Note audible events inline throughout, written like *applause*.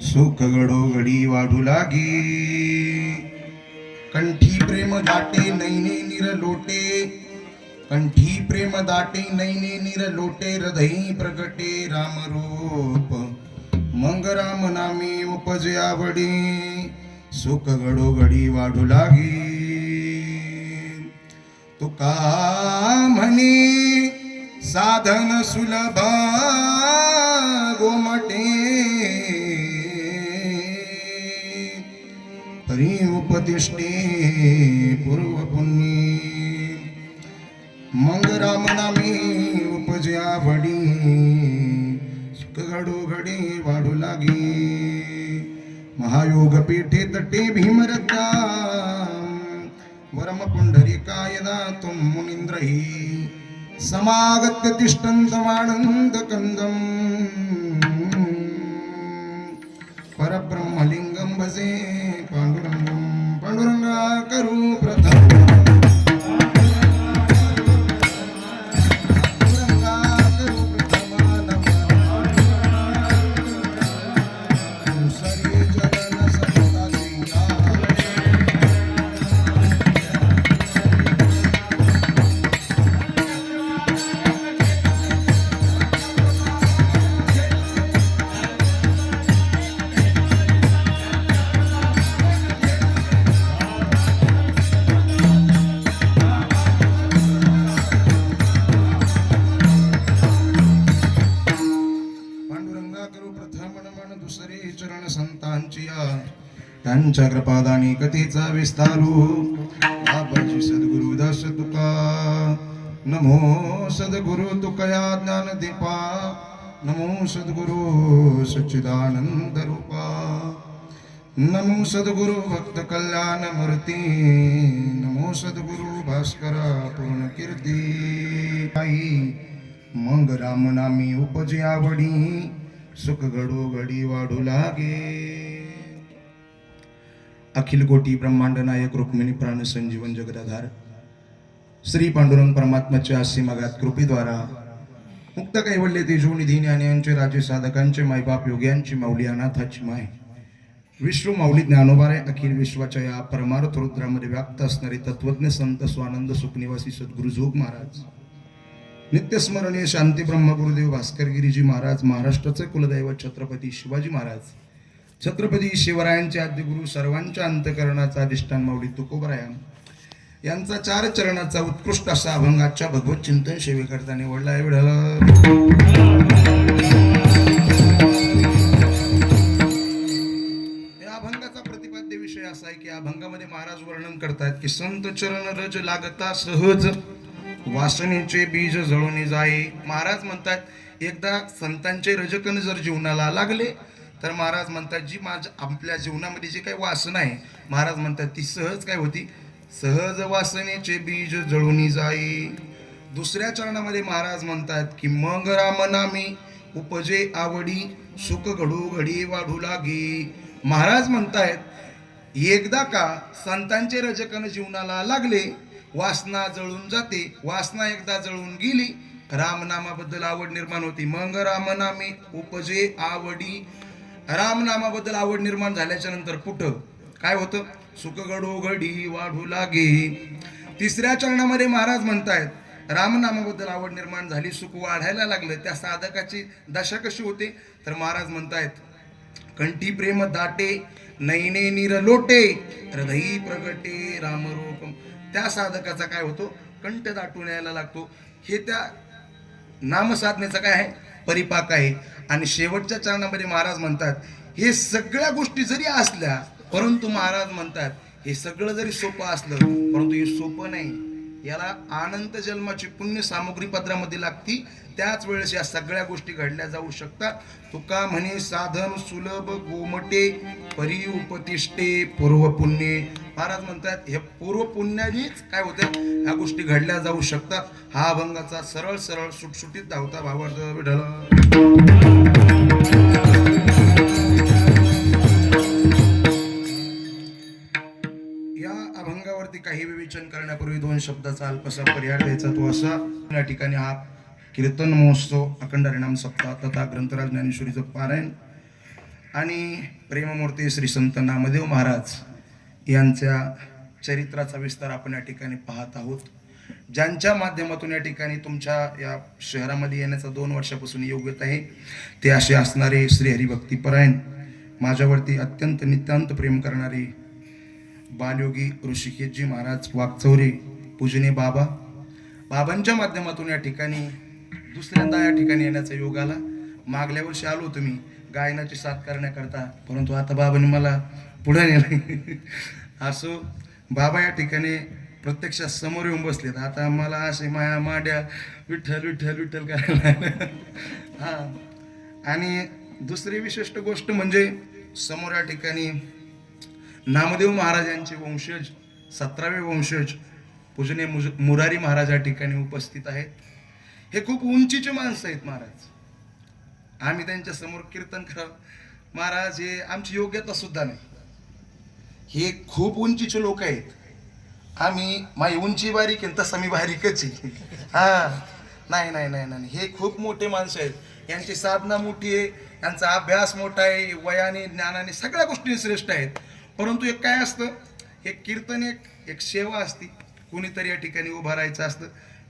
सुख घडोघडी वाढू लागी. कंठी प्रेम दाटे नैने निर लोटे. कंठी प्रेम दाटे नैने निर लोटे. हृदयी प्रगटे राम रूप. मंग राम नामे उपजे आवडे. सुख घडोघडी वाढू लागी. तुका म्हणे साधन सुलभ गोमटे. तरी उपदिष्टे पूर्व पुण्य मंग राम नामी उपजया वडी. सुख घडो घडी वाढू लागी. महायोग पेठे तटे भीमरता वरम पुंडरीकायदा तुम मुनिंद्रही. समागत्य तिष्ठन्तमानन्द कन्दम् परब्रह्मलिङ्गं भजे पाण्डुरङ्गं पाण्डुरङ्गा करू प्रथम त्यांच्या कृपादानी कथेचा विस्तारू। बाबाजी सद्गुरु दास तुका नमो सद्गुरु तुकया ज्ञान दीपा नमो सद्गुरु सच्चिदानंद रूपा नमो सद्गुरु भक्त कल्याण मूर्ती नमो सद्गुरु भास्कर पूर्ण कीर्ती आई मग राम नामी उपजे आवडी सुख घडो घडी वाढू लागे। अखिल कोटी ब्रह्मांड नायक रुक्मिणी प्राण संजीवन जगदाधार. श्री पांडुरंग परमात्म्याच्या आसीमागात कृपेद्वारा मुक्त कैवल्य तेजोनिधी ज्ञानियांचे राजे साधकांचे मायबाप योग्यांची माऊली अनाथाची माय. विश्व माऊली ज्ञानोबारे अखिल विश्वाच्या या परमार्थ रुद्रामध्ये व्याप्त असणारे तत्वज्ञ संत स्वानंद सुखनिवासी सद्गुरु जोग महाराज. नित्यस्मरणीय शांती ब्रह्म गुरुदेव भास्करगिरीजी महाराज महाराष्ट्राचे कुलदैवत छत्रपती शिवाजी महाराज छत्रपती शिवरायांचे आद्यगुरु सर्वांच्या अंतकरणाचा अधिष्ठान माऊली तुकोबराया यांचा चार चरणाचा उत्कृष्ट असा अभंगाच्या भगवत चिंतन सेवेकरता निवडला एवढं या अभंगाचा प्रतिपाद्य विषय असा आहे की अभंगामध्ये महाराज वर्णन करतायत की संत चरण रज लागता सहज वासनेचे बीज जळून जाई. महाराज म्हणतात एकदा संतांचे रजकण जर जीवनाला लागले तर महाराज म्हणतात जी माझ्या आपल्या जीवनामध्ये जी काही वासना आहे महाराज म्हणतात ती सहज काय होती? सहज वासनेचे बीज जळून जाई. दुसऱ्या चरणामध्ये महाराज म्हणतात की मग रामनामी उपजे आवडी सुख घडू घडी वाढू लागी. महाराज म्हणतायत एकदा का संतांचे रजकन जीवनाला लागले वासना जळून जाते वासना एकदा जळून गेली रामनामाबद्दल आवड निर्माण होती. मग रामनामी उपजे आवडी रामनामाबद्दल आवड निर्माण झाल्याच्यानंतर कुठं काय होतं? सुखगडो घडी वाढू लागे. तिसऱ्या चरणामध्ये महाराज म्हणतायत रामनामाबद्दल आवड निर्माण झाली सुख वाढायला लागलं त्या साधकाची दशा कशी होते? तर महाराज म्हणतायत कंठी प्रेम दाटे नैने नीर लोटे हृदयी प्रगटे रामरूप त्या साधकाचा काय होतो? कंठ दाटून यायला लागतो. हे त्या नामसाधनेचा काय आहे? परिपाक आहे. आणि शेवटच्या चरणामध्ये महाराज म्हणतात हे सगळ्या गोष्टी जरी असल्या परंतु महाराज म्हणतात हे सगळं जरी सोपं असलं परंतु हे सोपं नाही. याला आनंद जन्माची पुण्य सामग्री पत्रामध्ये लागती. त्याच वेळेस या सगळ्या गोष्टी घडल्या जाऊ शकतात. तुका म्हणे साधन सुलभ गोमटे परी उपतिष्ठे पूर्व पुण्य महाराज म्हणतात हे पूर्व पुण्यानीच काय होतं ह्या गोष्टी घडल्या जाऊ शकतात. हा अभंगाचा सरळ सरळ सुटसुटीत धावता भावार्थ या अभंगावरती काही विवेचन करण्यापूर्वी दोन शब्दाचा अल्पसा पर्याय द्यायचा तो असा. या ठिकाणी हा कीर्तन महोत्सव अखंड हरिणाम सप्ताह तथा ग्रंथराज ज्ञानेश्वरीचं पारायण आणि प्रेममूर्ती श्री संत नामदेव महाराज. यांच्या चरित्राचा विस्तार आपण या ठिकाणी पाहत आहोत. ज्यांच्या माध्यमातून या ठिकाणी तुमच्या या शहरामध्ये येण्याचा दोन वर्षापासून योग येत आहे ते असे असणारे श्री हरिभक्तीपरायण माझ्यावरती अत्यंत नितांत प्रेम करणारे बालयोगी ऋषिकेशजी महाराज वागचौरे पूजने बाबा. बाबांच्या माध्यमातून या ठिकाणी दुसऱ्यांदा या ठिकाणी येण्याचा योग आला. मागल्या वर्षी आलो तुम्ही गायनाची साथ करण्याकरता. परंतु आता बाबांनी मला पुढं नेलं. असो बाबा या ठिकाणी प्रत्यक्षात समोर येऊन बसलेत. आता मला असे माया माड्या विठ्ठल विठ्ठल विठ्ठल करायला हा. आणि दुसरी विशिष्ट गोष्ट म्हणजे समोर या ठिकाणी नामदेव महाराज यांचे वंशज सतरावे वंशज पूजने मुज- मुरारी महाराज या ठिकाणी उपस्थित आहेत. हे खूप उंचीचे माणसं आहेत महाराज. आम्ही त्यांच्यासमोर कीर्तन करा महाराज हे आमची योग्यता सुद्धा नाही. हे खूप उंचीचे लोक आहेत. आम्ही माझी उंची बारीक आहे तसं मी बारीकच आहे. हां. नाही नाही नाही नाही हे खूप मोठे माणसं आहेत. यांची साधना मोठी आहे. यांचा अभ्यास मोठा आहे. वयाने ज्ञानाने सगळ्या गोष्टी श्रेष्ठ आहेत. परंतु एक काय असतं? एक कीर्तन एक एक सेवा असती. कुणीतरी या ठिकाणी उभं राहायचं असतं.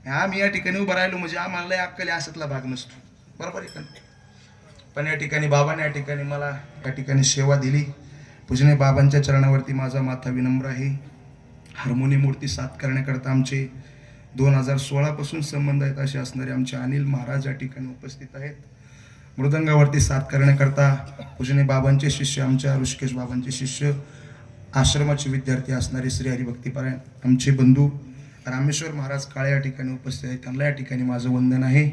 आम्ही या ठिकाणी उभं राहिलो म्हणजे आम्हाला अक्कल अक्कली अशातला भाग नसतो. बरोबर आहे का पण या ठिकाणी बाबाने या ठिकाणी मला या ठिकाणी सेवा दिली. पूजने बाबांच्या चरणावरती माझा माथा विनम्र आहे. हार्मोनी मूर्ती साथ करण्याकरता आमचे दोन हजार सोळापासून संबंध आहेत असे असणारे आमचे अनिल महाराज या ठिकाणी उपस्थित आहेत. मृदंगावरती साथ करण्याकरता पूजने बाबांचे शिष्य आमच्या ऋषिकेश बाबांचे शिष्य आश्रमाचे विद्यार्थी असणारे श्री हरिभक्तीपरायण आमचे बंधू रामेश्वर महाराज काळे या ठिकाणी उपस्थित आहेत. त्यांना या ठिकाणी माझं वंदन आहे.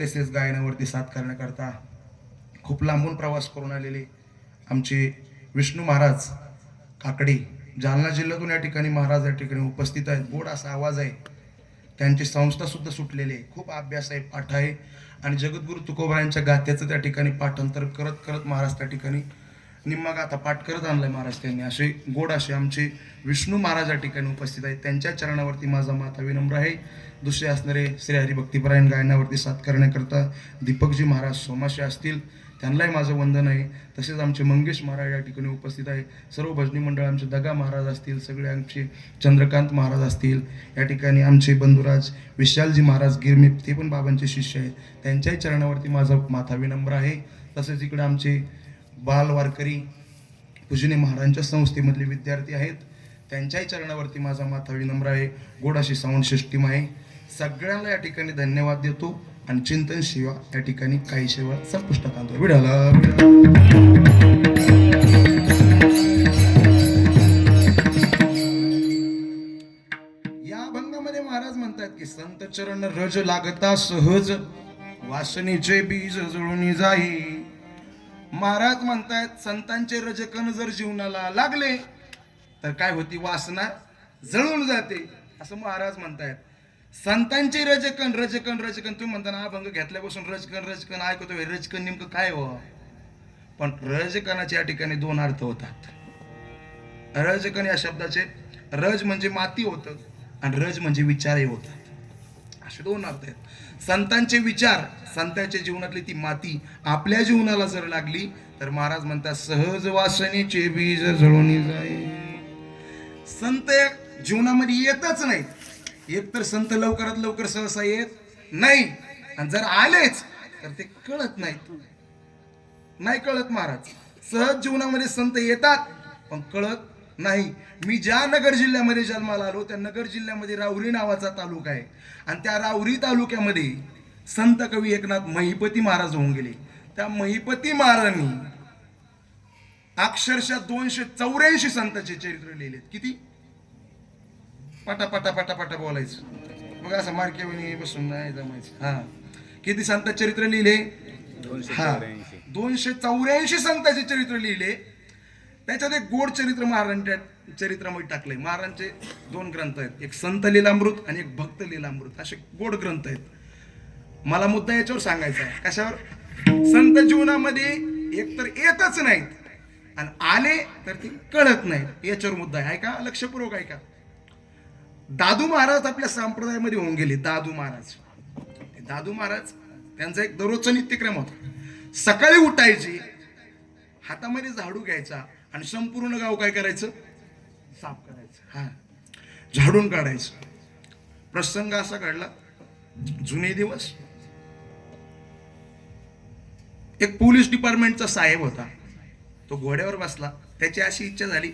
तसेच गायनावरती साथ करण्याकरता खूप लांबून प्रवास करून आलेले आमचे विष्णू महाराज काकडे जालना जिल्ह्यातून या ठिकाणी महाराज या ठिकाणी उपस्थित आहेत. गोड असा आवाज आहे. त्यांची संस्थासुद्धा सुटलेली आहे. खूप अभ्यास आहे पाठ आहे. आणि जगद्गुरु तुकोबरायांच्या गाथ्याचं त्या ठिकाणी पाठांतर करत करत महाराज त्या ठिकाणी निम्मा गाथा पाठ करत आणलाय महाराज त्यांनी. असे गोड असे आमचे विष्णू महाराज या ठिकाणी उपस्थित आहेत. त्यांच्या चरणावरती माझा माता विनम्र आहे. दुसरे असणारे श्री हरिभक्तीपरायण गायनावरती साथ करण्याकरता दीपकजी महाराज सोमाशे असतील. त्यांनाही माझं वंदन आहे. तसेच आमचे मंगेश महाराज या ठिकाणी उपस्थित आहे. सर्व भजनी मंडळ आमचे दगा महाराज असतील सगळे आमचे चंद्रकांत महाराज असतील या ठिकाणी आमचे बंधुराज विशालजी महाराज गिरमी ते पण बाबांचे शिष्य आहेत. त्यांच्याही चरणावरती माझा माथा विनम्र आहे. तसेच इकडे आमचे बाल वारकरी पूजने महाराजांच्या संस्थेमधले विद्यार्थी आहेत. त्यांच्याही चरणावरती माझा माथा विनम्र आहे. गोडाशी साऊंड सिस्टीम आहे. सगळ्यांना या ठिकाणी धन्यवाद देतो. आणि चिंतन शिवा या ठिकाणी काही सेवा संपुष्टात आणतो. विडाला या अभंगामध्ये महाराज म्हणतात की संत चरण रज लागता सहज वासनेचे बीज जुळून जाई. महाराज म्हणतायत संतांचे रजकण जर जीवनाला लागले तर काय होती वासना? जळून जाते. असं महाराज म्हणतायत संतांचे रजकण रजकन रजकन. तुम्ही म्हणताना हा अभंग घेतल्यापासून रजकण रजकन ऐकतो रजकन नेमकं काय हो? पण रजकणाच्या या ठिकाणी दोन अर्थ होतात. रजकण या शब्दाचे रज म्हणजे माती होतं आणि रज म्हणजे विचारही होतात. असे दोन अर्थ आहेत. संतांचे विचार संतांच्या जीवनातली ती माती आपल्या जीवनाला जर लागली तर महाराज म्हणतात सहज वासनेचे बीज जळून जाई संत जीवनामध्ये येतच नाहीत. एक तर संत लवकरात लवकर सहसा येत नाही. आणि जर आलेच तर ते कळत नाहीत. नाही कळत महाराज. सहज जीवनामध्ये संत येतात पण कळत नाही. मी ज्या नगर जिल्ह्यामध्ये जन्माला आलो त्या नगर जिल्ह्यामध्ये राहुरी नावाचा तालुका आहे. आणि त्या राहुरी तालुक्यामध्ये संत कवी एकनाथ महिपती महाराज होऊन गेले. त्या महिपती महाराजांनी अक्षरशः दोनशे चौऱ्याऐंशी संतांचे चरित्र लिहिलेत. किती? पटा पटा पटा पटा बोलायचं. मग असं मार्केवणी बसून नाही जमायचं. हा. किती संत चरित्र लिहिले? हा. दोनशे चौऱ्याऐंशी संतांचे चरित्र लिहिले. त्याच्यात एक गोड चरित्र महाराजांच्या चरित्रामध्ये टाकलंय. महाराजांचे दोन ग्रंथ आहेत. एक संत लीलामृत आणि एक भक्त लीलामृत. असे गोड ग्रंथ आहेत. मला मुद्दा याच्यावर सांगायचा आहे. कशावर? संत जीवनामध्ये एक तर येतच नाहीत. आणि आले तर ते कळत नाहीत. याच्यावर मुद्दा आहे. ऐका लक्षपूर्वक ऐका. दादू महाराज आपल्या संप्रदायामध्ये होऊन गेले दादू महाराज. दादू महाराज त्यांचा एक दररोजचा नित्यक्रम होता. सकाळी उठायची हातामध्ये झाडू घ्यायचा आणि संपूर्ण गाव काय करायचं? साफ करायचं. हा. झाडून काढायचं. प्रसंग असा घडला जुने दिवस. एक पोलीस डिपार्टमेंटचा साहेब होता. तो घोड्यावर बसला. त्याची अशी इच्छा झाली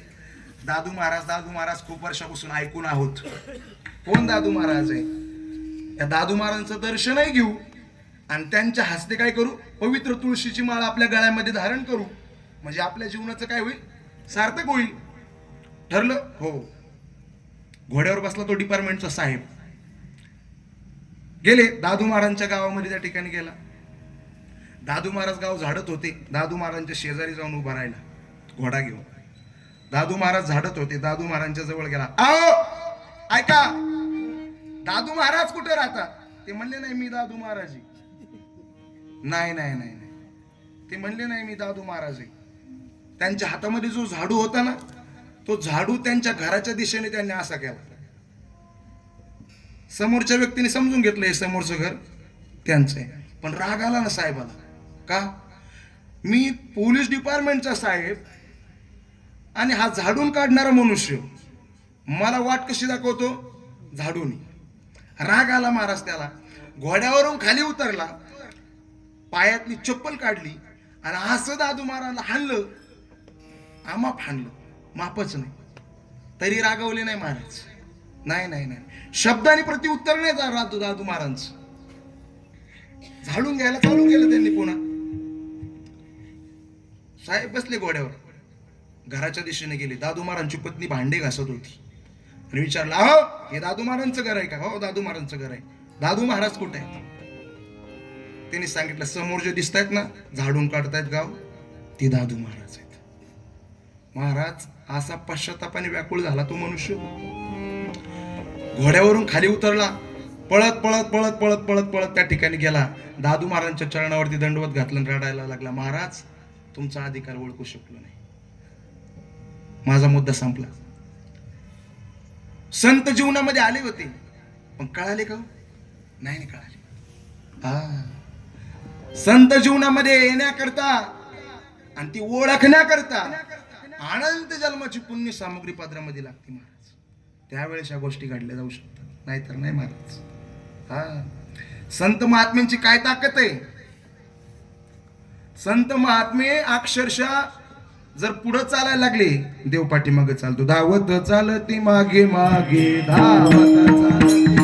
दादू महाराज दादू महाराज खूप वर्षापासून ऐकून आहोत. कोण दादू महाराज आहे? त्या दादू महाराजांचं दर्शनही घेऊ आणि त्यांच्या हस्ते काय करू? पवित्र तुळशीची माळ आपल्या गळ्यामध्ये धारण करू. म्हणजे आपल्या जीवनाचं काय होईल? सार्थक होईल. ठरलं? हो. घोड्यावर बसला तो डिपार्टमेंटचा साहेब. गेले. दादू महाराजांच्या गावामध्ये त्या ठिकाणी गेला. दादू महाराज गाव झाडत होते. दादू महाराजांच्या शेजारी जाऊन उभा राहिला. घोडा घेऊन. दादू महाराज झाडत होते. दादू महाराजांच्या जवळ गेला. आहो ऐका. दादू महाराज कुठे राहतात? ते म्हणले नाही मी दादू महाराज. नाही नाही नाही नाही. ते म्हणले नाही मी दादू महाराज. आहे त्यांच्या हातामध्ये जो झाडू होता ना तो झाडू त्यांच्या घराच्या दिशेने त्यांनी असा केला. समोरच्या व्यक्तीने समजून घेतलं हे समोरचं घर त्यांचं आहे. पण राग आला ना साहेबाला. का? मी पोलीस डिपार्टमेंटचा साहेब आणि हा झाडून काढणारा मनुष्य. मला वाट कशी दाखवतो? झाडून. राग आला महाराज त्याला. घोड्यावरून खाली उतरला. पायातली चप्पल काढली. आणि असं दादू महाराजला हाणलं. आमाप हाणलं. मापच नाही. तरी रागवले नाही महाराज. नाही नाही नाही. शब्दाने प्रतिउत्तर नाही जा दादू दादू महाराज. झाडून घ्यायला चालू केलं त्यांनी पुन्हा. साहेब बसले घोड्यावर. घराच्या दिशेने गेले. दादू महाराजांची पत्नी भांडे घासत होती. आणि विचारला हो हे दादू महाराजांचं घर आहे का? हो दादू महाराजांचं घर आहे. दादू महाराज कुठे आहे त्यांनी सांगितलं समोर जे दिसत आहेत ना झाडून काढतायत गाव ते दादू महाराज आहेत. महाराज असा पश्चातापाने व्याकुळ झाला तो मनुष्य? घोड्यावरून खाली उतरला. पळत पळत पळत पळत पळत पळत त्या ठिकाणी गेला. दादू महाराजांच्या चरणावरती दंडवत घातलं रडायला लागला. महाराज तुमचा अधिकार ओळखू शकलो नाही. माझा मुद्दा संपला. संत जीवनामध्ये आले होते. पण कळाले का हो? नाही नाही कळाले. हा. संत जीवनामध्ये येण्याकरता आणि ती ओळखण्याकरता आनंद जन्माची पुण्य सामग्री पात्रामध्ये लागते महाराज. त्यावेळेस या गोष्टी घडल्या जाऊ शकतात. नाहीतर नाही महाराज. हा. संत महात्म्यांची काय ताकद आहे? संत महात्मे अक्षरशः जर पुढे चालायला लागले देव पाठीमागे चालतो. धावत चालती मागे मागे धावत चालती.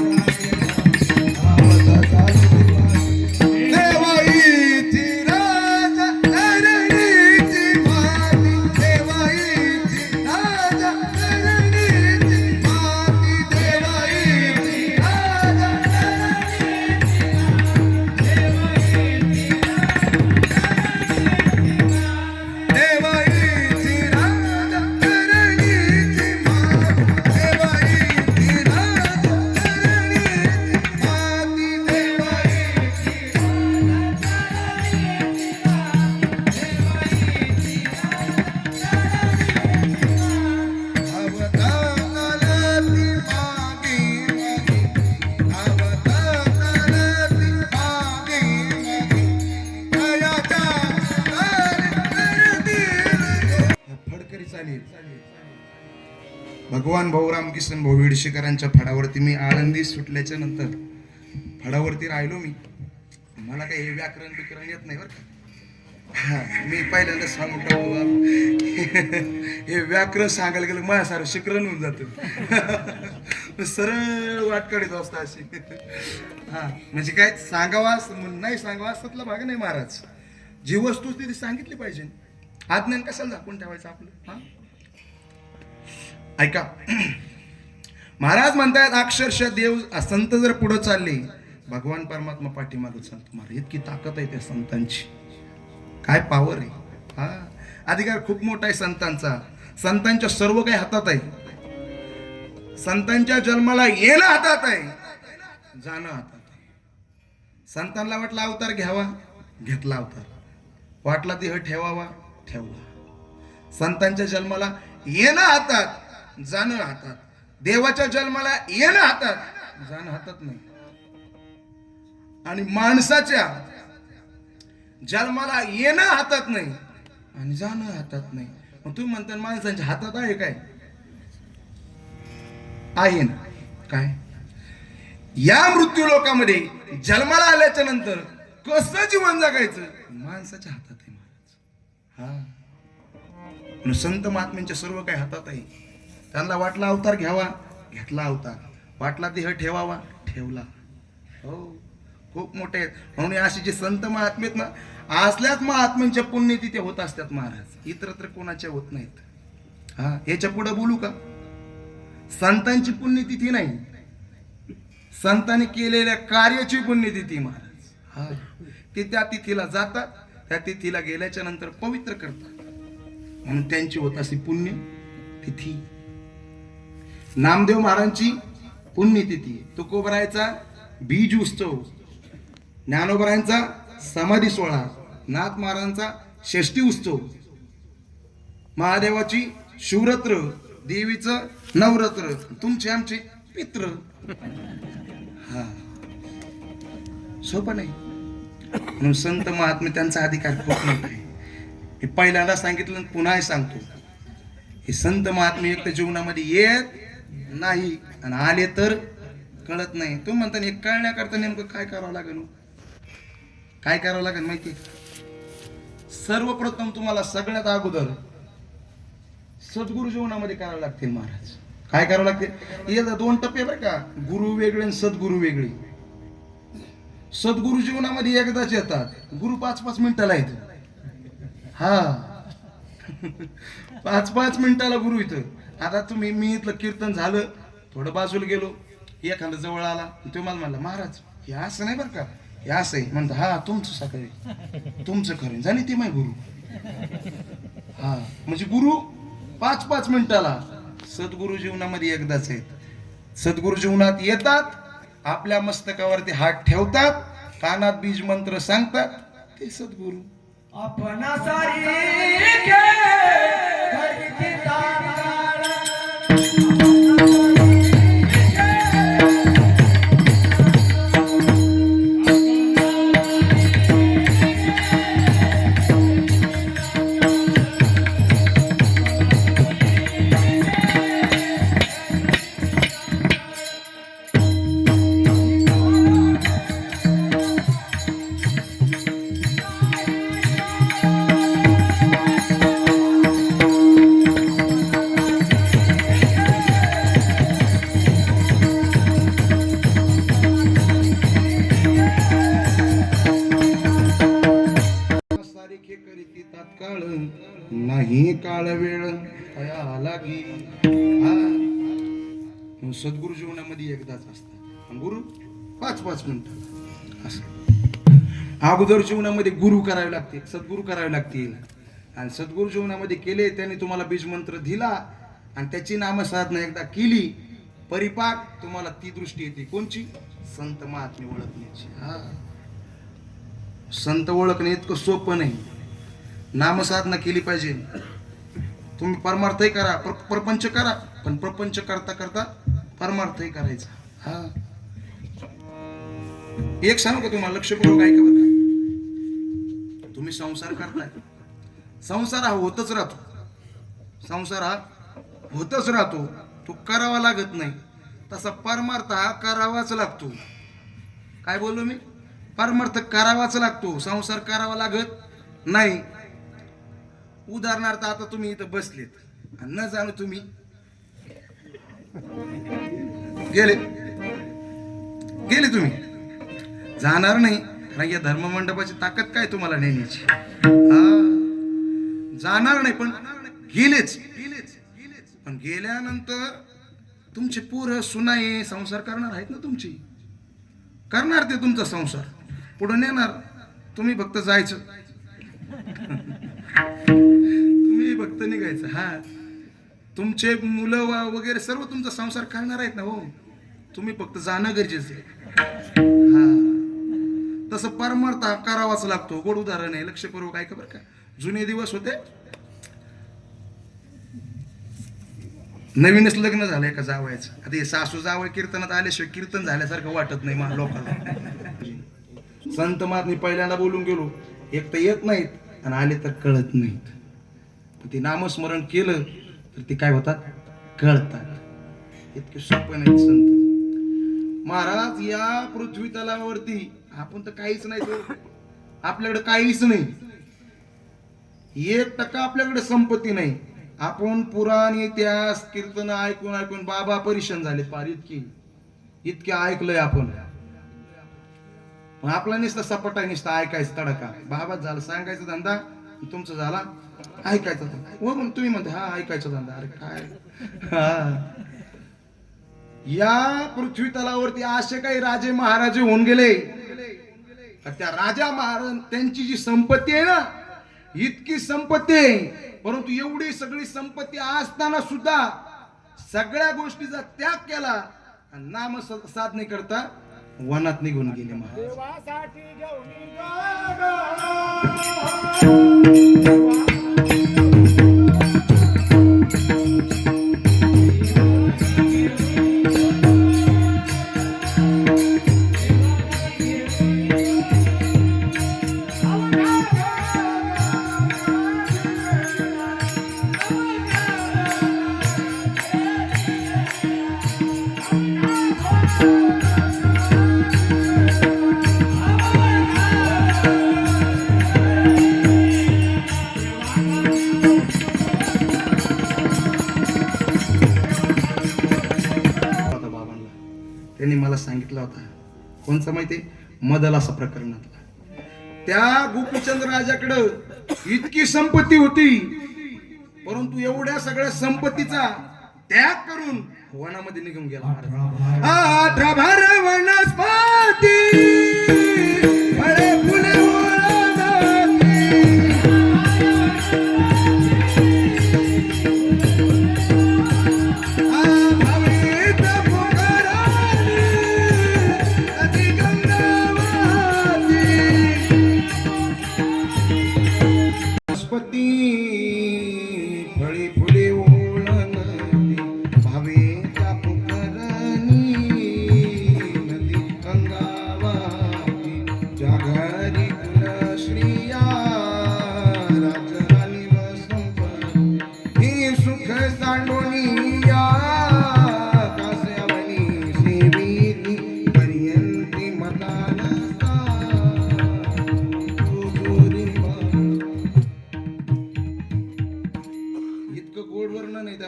रामकिसन फडावरती मी आळंदी सुटल्याच्या नंतर फडावरती राहिलो मी. मला काही हे व्याकरण बिकरण येत नाही बरं का. हा, मी पहिल्यांदा सांगू टाकतो बाप. *laughs* हे व्याकरण सांगायला गेलं माझ्या सारं शिकरण होऊन जातं. *laughs* सरळ वाट काढत असतं अशी. हा म्हणजे काय सांगावा असं- नाही सांगावा असतला भाग नाही महाराज. जी वस्तू ती सांगितली पाहिजे. आज्ञान कशाला झाकून ठेवायचं आपलं? हा? ऐका. महाराज म्हणतायत अक्षरशः देव संत जर पुढे चालले भगवान परमात्मा पाठीमागे चालतो. महाराज इतकी ताकद आहे त्या संतांची. काय पावर आहे. हा? अधिकार खूप मोठा आहे संतांचा. संतांच्या सर्व काही हातात आहे. संतांच्या जन्माला येणं हातात आहे. जाणं हातात आहे. संतांना वाटला अवतार घ्यावा? घेतला अवतार. वाटला देह ठेवावा? ठेवला. संतांच्या जन्माला येणं हातात जाणं हातात. देवाच्या जन्माला येणं हातात जाणं हातात नाही. आणि माणसाच्या जन्माला येणं हातात नाही आणि जाणं हातात नाही. मग तुम्ही म्हणता माणसांच्या हातात आहे काय? आहे ना. काय? या मृत्यू लोकामध्ये जन्माला आल्याच्यानंतर कसं जीवन जगायचं? माणसाच्या हातात आहे महाराज. हा. संत महात्म्यांच्या सर्व काही हातात आहे. त्यांना वाटला अवतार घ्यावा घेतला अवतार. वाटला देह ठेवावा ठेवला. हो खूप मोठे आहेत. म्हणून अशी असे जे संत महात्मे आहेत ना असल्याच महात्म्यांच्या पुण्यतिथी होत असतात महाराज. इतरत्र कोणाच्या होत नाहीत. हा याच्यापुढे बोलू का? संतांची पुण्यतिथी नाही. संतांनी केलेल्या कार्याची पुण्यतिथी महाराज. हा ते त्या तिथीला जातात त्या तिथीला गेल्याच्यानंतर पवित्र करतात. म्हणून त्यांची होत अशी पुण्य तिथी नामदेव महाराजांची पुण्यतिथी. तुकोबरायचा बीज उत्सव. ज्ञानोबरायांचा समाधी सोहळा. नाथ महाराजांचा षष्टी उत्सव. महादेवाची शिवरत्र देवीचं नवरत्र. तुमचे आमचे पित्र. हा. सोपं नाही. म्हणून संत महात्मे त्यांचा अधिकार खूप मोठा आहे. हे पहिल्यांदा सांगितलं पुन्हा सांगतो. हे संत महात्मे एकट्या जीवनामध्ये येत नाही. आणि आले तर कळत नाही. तुम्ही म्हणता हे कळण्याकरता नेमकं काय करावं लागेल हो? काय करावं लागेल माहिती? सर्वप्रथम तुम्हाला सगळ्यात अगोदर सद्गुरु जीवनामध्ये करावं लागतील महाराज. काय करावं लागते? याचा दोन टप्पे बरं का. गुरु वेगळे आणि सद्गुरु वेगळे. सद्गुरु जीवनामध्ये एकदाच येतात. गुरु पाच पाच मिनिटाला येत हा. पाच पाच मिनिटाला गुरु इथं. आता तुम्ही मी इथलं कीर्तन झालं थोडं बाजूला गेलो एखादा जवळ आला तो मला म्हणला महाराज हे असं नाही बरं का? हे असं आहे म्हणतो हा तुमचं सकाळी तुमचं खरं झाली ती माय गुरु. हा म्हणजे गुरु पाच पाच मिनिटाला सद्गुरु जीवनामध्ये एकदाच आहेत. सद्गुरु जीवनात येतात आपल्या मस्तकावरती हात ठेवतात कानात बीज मंत्र सांगतात ते सद्गुरु. अपना काळ नाही काळ वेळ कया लागी सद्गुरु जीवनामध्ये एकदाच असतात. गुरु पाच पाच मिनिट. असं. अगोदर जीवनामध्ये गुरु करावे लागते सद्गुरु करावे लागतील. आणि सद्गुरु जीवनामध्ये केले त्याने तुम्हाला बीजमंत्र दिला आणि त्याची नामसाधना एकदा केली परिपाक तुम्हाला ती दृष्टी येते. कोणची? संत महात्मे ओळखण्याची. हा. संत ओळखणे इतकं सोपं नाही. नामसाधना केली पाहिजे. तुम्ही परमार्थही करा पर प्रपंच करा पण प्रपंच करता करता परमार्थही करायचा. हा. एक सांगू का तुम्हाला लक्ष करून काय का तुम्ही संसार करताय. संसार हा होतच राहतो. संसार हा होतच राहतो. तो करावा लागत नाही. तसा परमार्थ हा करावाच लागतो. काय बोललो मी? परमार्थ करावाच लागतो. संसार करावा लागत नाही. उदाहरणार्थ आता तुम्ही इथं बसलेत. आणि न जाणू तुम्ही गेले. गेले तुम्ही. जाणार नाही. कारण या धर्ममंडपाची ताकद काय तुम्हाला नेण्याची हा. जाणार नाही पण गेलेच गेलेच गेलेच. पण गेल्यानंतर तुमचे पोर सुनाई संसार करणार आहेत ना तुमची? करणार ते तुमचा संसार. पुढे नेणार. तुम्ही फक्त जायचं. निघायचं. हा. तुमचे मुलं वगैरे सर्व तुमचा संसार करणार आहेत ना हो. तुम्ही फक्त जाणं गरजेचं आहे. हा. तसं परमार्थ करावाच लागतो. गोड उदाहरण आहे. लक्षपूर्वक ऐका बरं का. जुने दिवस होते. नवीनच लग्न झालंय का जावायचं. आता हे सासू जावळ कीर्तनात आल्याशिवाय कीर्तन झाल्यासारखं वाटत नाही मा लोकांना. संत महात्मे पहिल्यांदा बोलून गेलो. एक तर येत नाहीत आणि आले तर कळत नाहीत. ते नामस्मरण केलं तर ते काय होतात? कळतात इतके सोपे नाही संत. महाराज या पृथ्वी तलावावरती आपण तर काहीच नाही आपल्याकडे काहीच नाही. एक टक्का आपल्याकडे संपत्ती नाही. आपण पुराण इतिहास कीर्तन ऐकून ऐकून बाबा परेशान झाले फार इतकी. इतके ऐकलंय आपण. पण आपला नुसता सपाटा नुसता ऐकायचं तडका. बाबा झालं सांगायचा धंदा? तुमचा झाला? ऐकायचा धंदा वरून हो, तुम्ही म्हणते हा ऐकायचा धंदा अरे काय? हा. या पृथ्वी तलावरती असे काही राजे महाराजे होऊन गेले. त्या राजा महाराज त्यांची जी संपत्ती आहे ना इतकी संपत्ती आहे. परंतु एवढी सगळी संपत्ती असताना सुद्धा सगळ्या गोष्टीचा त्याग केला नाम स- साधने करता वनात निघून गेले महाराज. मदल असा प्रकरणातला त्या गोपीचंद राजाकडं इतकी संपत्ती होती परंतु एवढ्या सगळ्या संपत्तीचा त्याग करून वनामध्ये निघून गेला.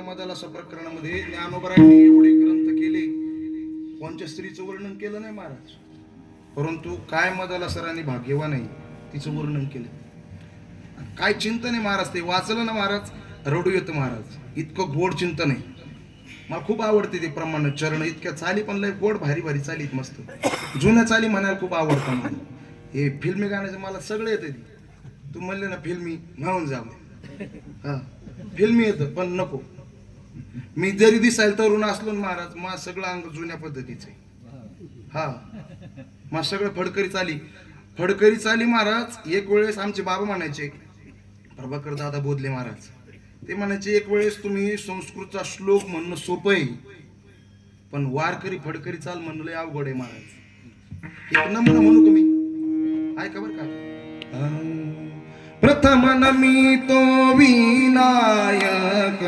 मदालासा प्रकरणामध्ये ज्ञानोबरांनी एवढे ग्रंथ केले. कोणच्या स्त्रीचं वर्णन केलं नाही महाराज? परंतु काय मदाला सरांनी भाग्यवा नाही तिचं वर्णन केलं. काय चिंतन आहे महाराज ते? वाचलं ना महाराज? रडू येतं महाराज. इतकं गोड चिंतन आहे. मला खूप आवडते ते प्रमाण चरण इतक्या चाली पण लय गोड भारी भारी चालीत मस्त. जुन्या चाली म्हणायला खूप आवडतं मला. हे फिल्मी गाण्याचं मला सगळं येतं ते. तू म्हणले ना फिल्मी म्हणून जा हा फिल्मी येतं पण नको. मी जरी दिसायला तरुण असलो ना महाराज मा सगळं अंग जुन्या पद्धतीचं. आहे हा मा सगळं फडकरी चाली. फडकरी चाली महाराज एक वेळेस आमचे बाबा म्हणायचे प्रभाकर दादा बोधले महाराज. ते म्हणायचे एक वेळेस तुम्ही संस्कृतचा श्लोक म्हणणं सोपं आहे पण वारकरी फडकरी चाल म्हणलंय अवघड आहे महाराज. एक नमुना म्हणू तुम्ही. आहे ऐका का? प्रथम नमी तो विनायक